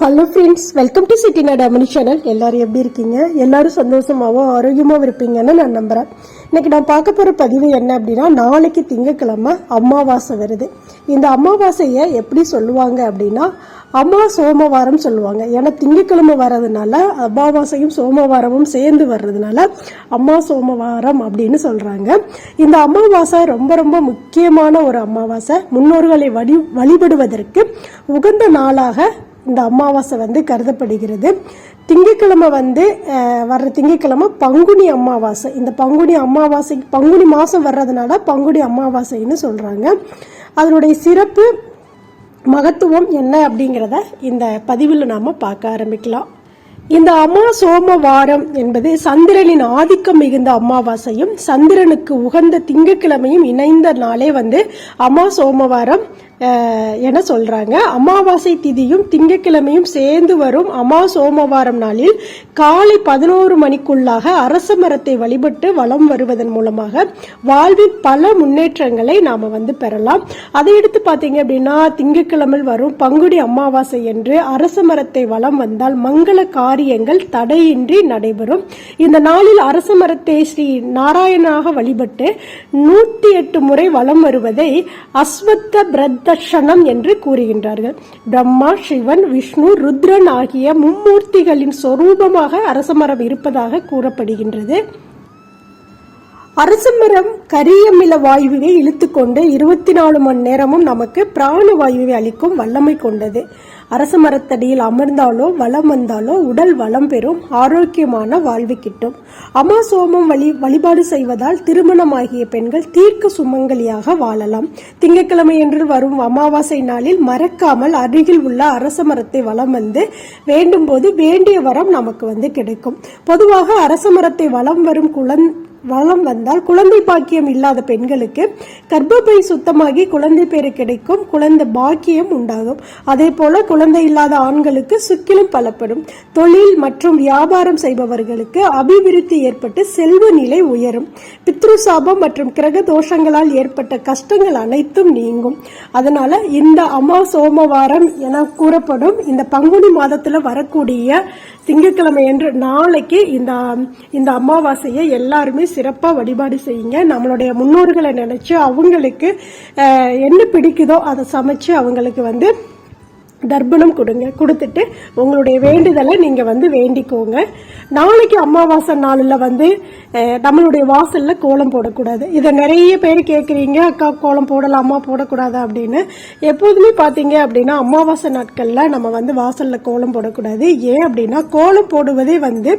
Hello friends welcome to city Nadamani channel எல்லோரும் எப்படி இருக்கீங்க? எல்லோரும் சந்தோஷமாகவும் ஆரோக்கியமாகவும் இருப்பீங்கன்னு நான் நம்புகிறேன் இன்னைக்கு நான் பார்க்க போகிற பதிவு என்ன அப்படின்னா நாளைக்கு திங்கக்கிழமை அமாவாசை வருது. இந்த அமாவாசையை எப்படி சொல்லுவாங்க அப்படின்னா அம்மா சோமவாரம் சொல்லுவாங்க. ஏன்னா திங்கக்கிழமை வர்றதுனால அமாவாசையும் சோமவாரமும் சேர்ந்து வர்றதுனால அம்மா சோமவாரம் அப்படின்னு சொல்கிறாங்க இந்த அமாவாசை ரொம்ப ரொம்ப முக்கியமான ஒரு அமாவாசை. முன்னோர்களை வழி வழிபடுவதற்கு உகந்த நாளாக இந்த அமாவாசை வந்து கருதப்படுகிறது. திங்கட்கிழமை வந்து வர்ற திங்கட்கிழமை பங்குனி அமாவாசை. இந்த பங்குனி அமாவாசை பங்குனி மாதம் வர்றதுனால பங்குனி அமாவாசைன்னு சொல்கிறாங்க அதனுடைய சிறப்பு மகத்துவம் என்ன அப்படிங்கிறத இந்த பதிவில் நாம் பார்க்க ஆரம்பிக்கலாம். இந்த அமா சோமவாரம் என்பது சந்திரனின் ஆதிக்கம் மிகுந்த அமாவாசையும் சந்திரனுக்கு உகந்த திங்கட்கிழமையும் இணைந்த நாளே வந்து அம்மா சோமவாரம் என சொல்றாங்க. அமாவாசை திதியும் திங்கட்கிழமையும் சேர்ந்து வரும் அமா சோமவாரம் நாளில் காலை பதினோரு மணிக்குள்ளாக அரச மரத்தை வழிபட்டு வலம் வருவதன் மூலமாக வாழ்வில் பல முன்னேற்றங்களை நாம வந்து பெறலாம். அதை எடுத்து பார்த்தீங்க அப்படின்னா திங்கட்கிழமை வரும் பங்குடி அமாவாசை என்று அரச மரத்தை வளம் வந்தால் மங்கள காரியங்கள் தடையின்றி நடைபெறும். இந்த நாளில் அரச மரத்தை ஸ்ரீ நாராயணாக வழிபட்டு நூற்றி எட்டு முறை வலம் வருவதை அஸ்வத்த பிரதர்ஷனம் என்று கூறுகின்றார்கள். பிரம்மா சிவன் விஷ்ணு ருத்ரன் ஆகிய மும்மூர்த்திகளின் சொரூபமாக அரசமரம் இருப்பதாக கூறப்படுகின்றது. அரசமரம் கரியமில வாயுவை இழுத்துக்கொண்டு இருபத்தி நாலு மணி நேரமும் நமக்கு பிராண வாயுவை அளிக்கும் வல்லமை கொண்டது. அரச மரத்தடியில் அமர்ந்தாலோ வளம் வந்தாலோ உடல் வளம் பெறும் ஆரோக்கியமான வாழ்வு கிட்டும். அமா சோமம் வழி வழிபாடு செய்வதால் திருமணமாகிய பெண்கள் தீர்க்க சுமங்கலியாக வாழலாம். திங்கட்கிழமை என்று வரும் அமாவாசை நாளில் மறக்காமல் அருகில் உள்ள அரச மரத்தை வளம் வந்து வேண்டும் போது வேண்டிய வரம் நமக்கு வந்து கிடைக்கும். பொதுவாக அரச மரத்தை வளம் வரும் குழந்தை வளம் வந்தால் குழந்தை பாக்கியம் இல்லாத பெண்களுக்கு கர்ப்பப்பை சுத்தமாகி குழந்தை பேரு கிடைக்கும் குழந்தை பாக்கியம் உண்டாகும். அதே போல குழந்தை இல்லாத ஆண்களுக்கு சுக்கிலும் பலப்படும். தொழில் மற்றும் வியாபாரம் செய்பவர்களுக்கு அபிவிருத்தி ஏற்பட்டு செல்வ நிலை உயரும். பித்ரு சாபம் மற்றும் கிரக தோஷங்களால் ஏற்பட்ட கஷ்டங்கள் அனைத்தும் நீங்கும். அதனால இந்த அமா சோமவாரம் என கூறப்படும் இந்த பங்குனி மாதத்துல வரக்கூடிய திங்கட்கிழமை என்று நாளைக்கு இந்த இந்த அமாவாசையை எல்லாருமே சிறப்பாக வழிபாடு செய்யுங்க. நம்மளுடைய முன்னோர்களை நினைச்சு அவங்களுக்கு என்ன பிடிக்குதோ அதை சமைச்சு அவங்களுக்கு வந்து தர்ப்பணம் கொடுங்க. கொடுத்துட்டு உங்களுடைய வேண்டுதலை நீங்கள் வந்து வேண்டிக்கோங்க. நாளைக்கு அமாவாசை நாளில் வந்து நம்மளுடைய வாசலில் கோலம் போடக்கூடாது. இதை நிறைய பேர் கேட்குறீங்க அக்கா கோலம் போடலாமா போடக்கூடாதா? அப்படின்னு. எப்போதுமே பார்த்தீங்க அப்படின்னா அமாவாசை நாட்களில் நம்ம வந்து வாசலில் கோலம் போடக்கூடாது. ஏன் அப்படின்னா கோலம் போடுவதே வந்து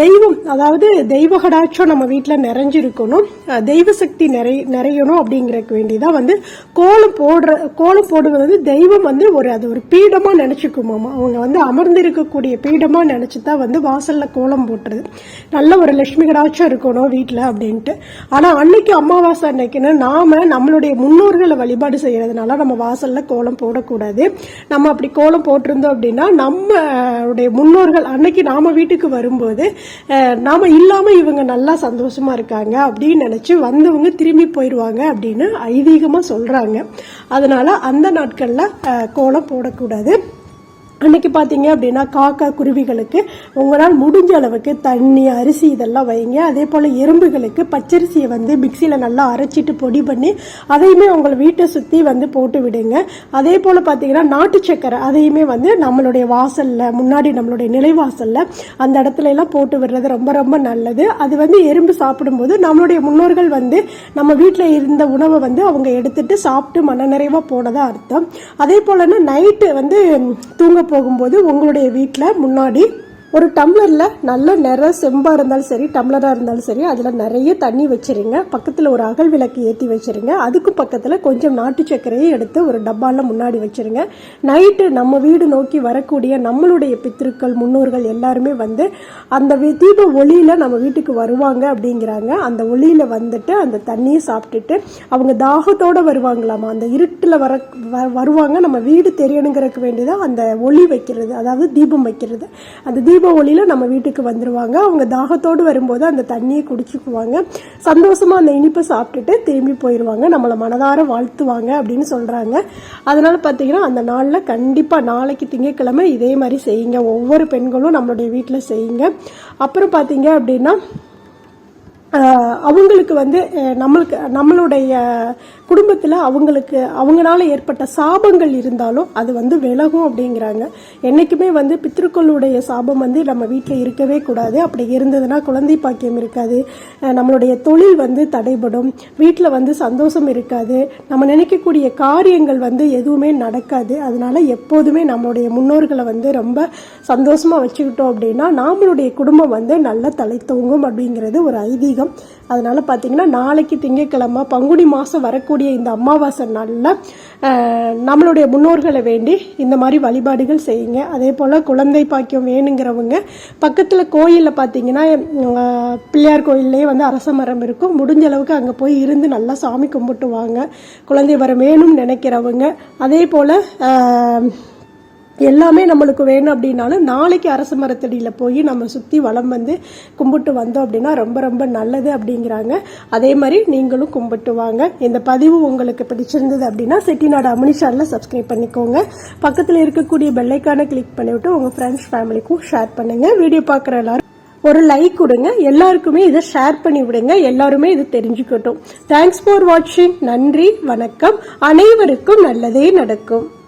தெய்வம் அதாவது தெய்வ கடாட்சம் நம்ம வீட்டில் நிறைஞ்சிருக்கணும். தெய்வ சக்தி நிறை நிறையணும் அப்படிங்கிறதுக்கு வேண்டிதான் வந்து கோலம் போடுற கோலம் போடுவது வந்து தெய்வம் வந்து ஒரு அது ஒரு பீடமாக நினச்சிக்குமாமா அவங்க வந்து அமர்ந்திருக்கக்கூடிய பீடமாக நினச்சி தான் வந்து வாசலில் கோலம் போட்டுறது நல்ல ஒரு லட்சுமி கடாச்சும் இருக்கணும் வீட்டில் அப்படின்ட்டு. ஆனால் அன்னைக்கு அமாவாசை அன்னைக்குன்னு நாம நம்மளுடைய முன்னோர்களை வழிபாடு செய்கிறதுனால நம்ம வாசலில் கோலம் போடக்கூடாது. நம்ம அப்படி கோலம் போட்டிருந்தோம் அப்படின்னா நம்மளுடைய முன்னோர்கள் அன்னைக்கு நாம் வீட்டுக்கு வரும்போது நாம் இல்லாமல் இவங்க நல்லா சந்தோஷமாக இருக்காங்க அப்படின்னு நினச்சி வந்தவங்க திரும்பி போயிடுவாங்க அப்படின்னு ஐதீகமாக சொல்கிறாங்க அதனால் அந்த நாட்களில் கோலம் கோலம் போடக்கூடாது. அன்னைக்கு பார்த்தீங்க அப்படின்னா காக்கா குருவிகளுக்கு உங்களால் முடிஞ்ச அளவுக்கு தண்ணி அரிசி இதெல்லாம் வைங்க. அதே போல் எறும்புகளுக்கு பச்சரிசியை வந்து மிக்சியில் நல்லா அரைச்சிட்டு பொடி பண்ணி அதையுமே உங்களை வீட்டை சுற்றி வந்து போட்டு விடுங்க. அதே போல் பார்த்தீங்கன்னா நாட்டு சக்கரை அதையுமே வந்து நம்மளுடைய வாசலில் முன்னாடி நம்மளுடைய நிலைவாசலில் அந்த இடத்துல எல்லாம் போட்டு விடுறது ரொம்ப ரொம்ப நல்லது. அது வந்து எறும்பு சாப்பிடும்போது நம்மளுடைய முன்னோர்கள் வந்து நம்ம வீட்டில் இருந்த உணவை வந்து அவங்க எடுத்துட்டு சாப்பிட்டு மனநிறைவாக போனதா அர்த்தம். அதே போலன்னா நைட்டு வந்து தூங்க போகும்போது உங்களுடைய வீட்டில் முன்னாடி ஒரு டம்ளரில் நல்ல நிற செம்பாக இருந்தாலும் சரி டம்ளராக இருந்தாலும் சரி அதில் நிறைய தண்ணி வச்சிருங்க. பக்கத்தில் ஒரு அகல் விளக்கு ஏற்றி வச்சிருங்க. அதுக்கு பக்கத்தில் கொஞ்சம் நாட்டு சர்க்கரையை எடுத்து ஒரு டப்பாவில் முன்னாடி வச்சிருங்க. நைட்டு நம்ம வீடு நோக்கி வரக்கூடிய நம்மளுடைய பித்திருக்கள் முன்னோர்கள் எல்லாருமே வந்து அந்த தீப ஒளியில் நம்ம வீட்டுக்கு வருவாங்க அப்படிங்கிறாங்க. அந்த ஒளியில் வந்துட்டு அந்த தண்ணியை சாப்பிட்டுட்டு அவங்க தாகத்தோடு வருவாங்களாமா? அந்த இருட்டில் வர வ- வருவாங்க. நம்ம வீடு தெரியணுங்கிறதுக்கு வேண்டியதான் அந்த ஒளி வைக்கிறது அதாவது தீபம் வைக்கிறது. அந்த தீபம் தீப ஒளியில நம்ம வீட்டுக்கு வந்துடுவாங்க அவங்க தாகத்தோடு வரும்போது அந்த தண்ணியை குடிச்சுக்குவாங்க. சந்தோஷமாக அந்த இனிப்பை சாப்பிட்டுட்டு திரும்பி போயிடுவாங்க நம்மளை மனதார வாழ்த்துவாங்க அப்படின்னு சொல்கிறாங்க அதனால் பார்த்தீங்கன்னா அந்த நாளில் கண்டிப்பாக நாளைக்கு திங்கட்கிழமை இதே மாதிரி செய்யுங்க. ஒவ்வொரு பெண்களும் நம்மளுடைய வீட்டில் செய்யுங்க. அப்புறம் பார்த்தீங்க அப்படின்னா அவங்களுக்கு வந்து நம்மளுக்கு நம்மளுடைய குடும்பத்தில் அவங்களுக்கு அவங்களால ஏற்பட்ட சாபங்கள் இருந்தாலும் அது வந்து விலகும் அப்படிங்கிறாங்க. என்றைக்குமே வந்து பித்திருக்களுடைய சாபம் வந்து நம்ம வீட்டில் இருக்கவே கூடாது. அப்படி இருந்ததுன்னா குழந்தை பாக்கியம் இருக்காது. நம்மளுடைய தொழில் வந்து தடைபடும். வீட்டில் வந்து சந்தோஷம் இருக்காது. நம்ம நினைக்கக்கூடிய காரியங்கள் வந்து எதுவுமே நடக்காது. அதனால எப்போதுமே நம்மளுடைய முன்னோர்களை வந்து ரொம்ப சந்தோஷமாக வச்சுக்கிட்டோம் அப்படின்னா நம்மளுடைய குடும்பம் வந்து நல்ல தலை தூங்கும் அப்படிங்கிறது ஒரு ஐதீகம். அதனால் பார்த்தீங்கன்னா நாளைக்கு திங்கட்கிழமை பங்குனி மாதம் வரக்கூடிய இந்த அமாவாசை நாளில் நம்மளுடைய முன்னோர்களை வேண்டி இந்த மாதிரி வழிபாடுகள் செய்யுங்க. அதே போல் குழந்தை பாக்கியம் வேணுங்கிறவங்க பக்கத்தில் கோயிலில் பார்த்தீங்கன்னா பிள்ளையார் கோயில்லே வந்து அரச மரம் இருக்கும். முடிஞ்ச அளவுக்கு அங்கே போய் இருந்து நல்லா சாமி கும்பிட்டு வாங்க குழந்தை வரம் வேணும்னு நினைக்கிறவங்க. அதே போல் எல்லாமே நம்மளுக்கு வேணும் அப்படின்னாலும் நாளைக்கு அரச மரத்தடியில் போய் நம்ம சுற்றி வளம் வந்து கும்பிட்டு வந்தோம் அப்படின்னா ரொம்ப ரொம்ப நல்லது அப்படிங்கிறாங்க. அதே மாதிரி நீங்களும் கும்பிட்டு வாங்க. இந்த பதிவு உங்களுக்கு பிடிச்சிருந்தது அப்படின்னா செட்டிநாடு அமனி சேனலை சப்ஸ்கிரைப் பண்ணிக்கோங்க. பக்கத்தில் இருக்கக்கூடிய பெல்லைக்கான கிளிக் பண்ணிவிட்டு உங்கள் ஃப்ரெண்ட்ஸ் ஃபேமிலிக்கும் ஷேர் பண்ணுங்கள் வீடியோ பார்க்குற எல்லாரும் ஒரு லைக் கொடுங்க. எல்லாருக்குமே இதை ஷேர் பண்ணி விடுங்க. எல்லாருமே இது தெரிஞ்சுக்கட்டும். தேங்க்ஸ் ஃபார் வாட்சிங் நன்றி வணக்கம். அனைவருக்கும் நல்லதே நடக்கும்.